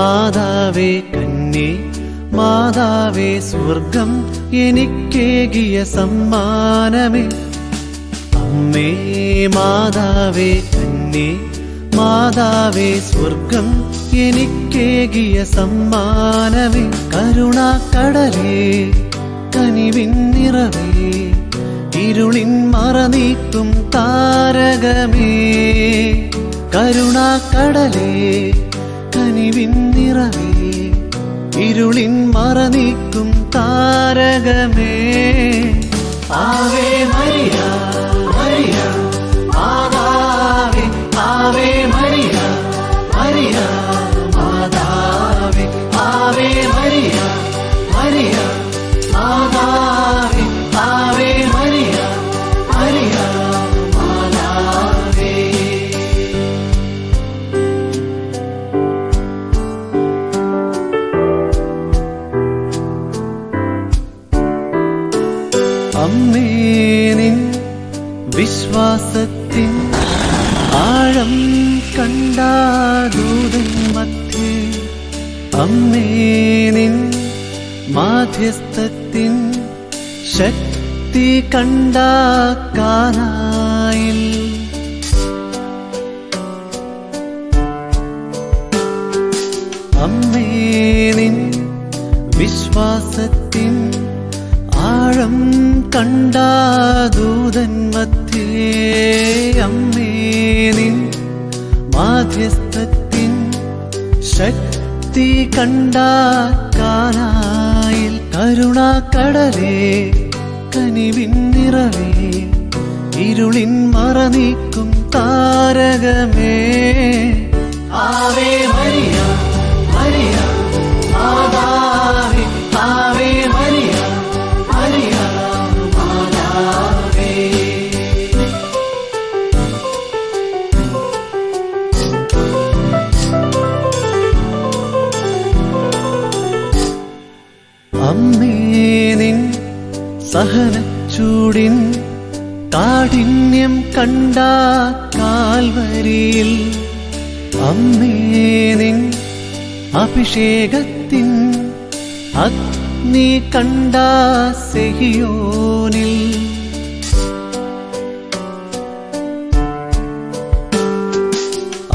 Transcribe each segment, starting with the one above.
മാതാവേ കന്നേ മാതാവേ സ്വർഗം എനിക്കേകിയ സമ്മാനമേ. അമ്മേ മാതാവേ കന്നേ മാതാവേ സ്വർഗം എനിക്കേകിയ സമ്മാനമേ. കരുണാക്കടലേ കനിവിൻ നിറവേ ഇരുളിൻ മറനീക്കും താരകമേ. കരുണാക്കടലേ കനിവിൻ നിറവേ ഇരുളിൻ മറ നീക്കും താരകമേ. അമ്മേ നിൻ വിശ്വാസത്തിൻ ആഴം കണ്ടാദൂതൻ മധ്യേ. അമ്മേ നിൻ മാധ്യസ്ഥത്തിൻ ശക്തി കണ്ടാക്കാനായിൽ അമ്മേ നിൻ വിശ്വാസത്തിൻ ആഴം കണ്ടാദൂതൻ മധ്യേ അമ്മേ നിൻ മാധ്യസ്ഥത്തിൻ ശക്തി കണ്ട കാനായിൽ കരുണാക്കടലേ കനിവിൻ നിറവേ ഇരുളിൻ മറ നീക്കും താരകമേ. അമ്മേ നിൻ സഹനച്ചൂടിൻ കാഠിന്യം കണ്ടാ കാൽവരിയിൽ. അമ്മേ നിൻ അഭിഷേകത്തിൻ അഗ്നി കണ്ടാ സെഹിയോനിൽ.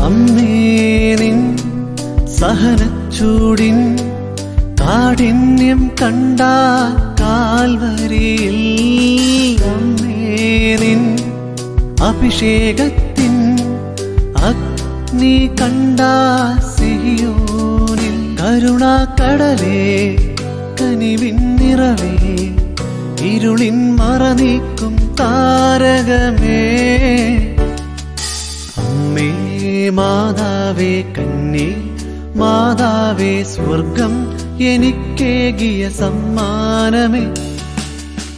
അമ്മേ നിൻ സഹനച്ചൂടിൻ കാഠിന്യം കണ്ട കാൽവരിയിൽ അമ്മേ നിൻ അഭിഷേകത്തിൻ അഗ്നി കണ്ട സിയോനിൽ കരുണാക്കടലേ കനിവിൻ നിറവേ ഇരുളിൻ മറനീക്കും താരകമേ. അമ്മേ മാതാവേ കന്നി മാതാവേ സ്വർഗം എനിക്കേകിയ സമ്മാനമേ.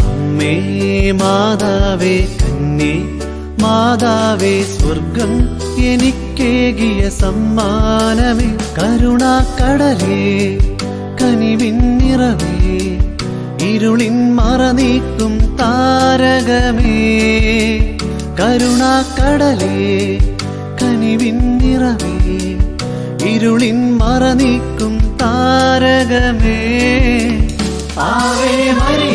അമ്മേ മാതാവേ കന്നേ മാതാവേ സ്വർഗം എനിക്കേകിയ സമ്മാനമേ. കരുണാക്കടലേ കനിവിൻ നിറവേ ഇരുളിൻ മറനീക്കും താരകമേ. കരുണാക്കടലേ കനിവിൻ നിറവേ മറ നീക്കും താരകമേ. ആവേ മരി